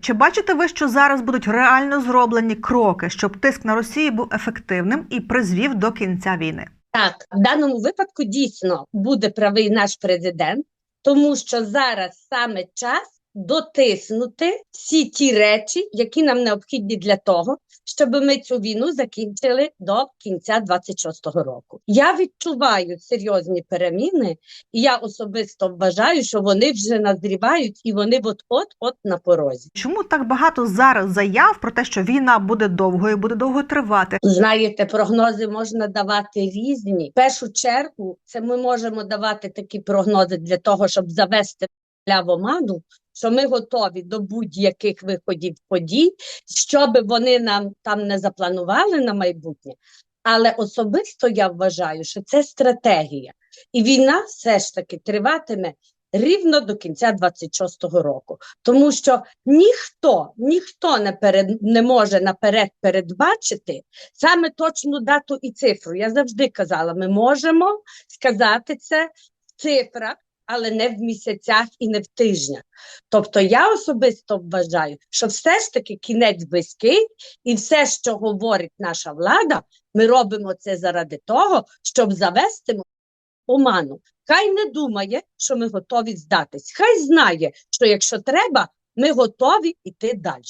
Чи бачите ви, що зараз будуть реально зроблені кроки, щоб тиск на Росію був ефективним і призвів до кінця війни? Так, в даному випадку дійсно буде правий наш президент, тому що зараз саме час дотиснути всі ті речі, які нам необхідні для того, щоб ми цю війну закінчили до кінця 26-го року. Я відчуваю серйозні переміни, і я особисто вважаю, що вони вже назрівають і вони от-от от на порозі. Чому так багато зараз заяв про те, що війна буде довгою, буде довго тривати? Знаєте, прогнози можна давати різні. В першу чергу, це ми можемо давати такі прогнози для того, щоб завести в оману, що ми готові до будь-яких виходів подій, що би вони нам там не запланували на майбутнє. Але особисто я вважаю, що це стратегія, і війна все ж таки триватиме рівно до кінця 26-го року, тому що ніхто, ніхто не перед не може наперед передбачити саме точну дату і цифру. Я завжди казала, ми можемо сказати це в цифрах, але не в місяцях і не в тижнях. Тобто я особисто вважаю, що все ж таки кінець близький, і все, що говорить наша влада, ми робимо це заради того, щоб завести оману. Хай не думає, що ми готові здатись. Хай знає, що якщо треба, ми готові йти далі.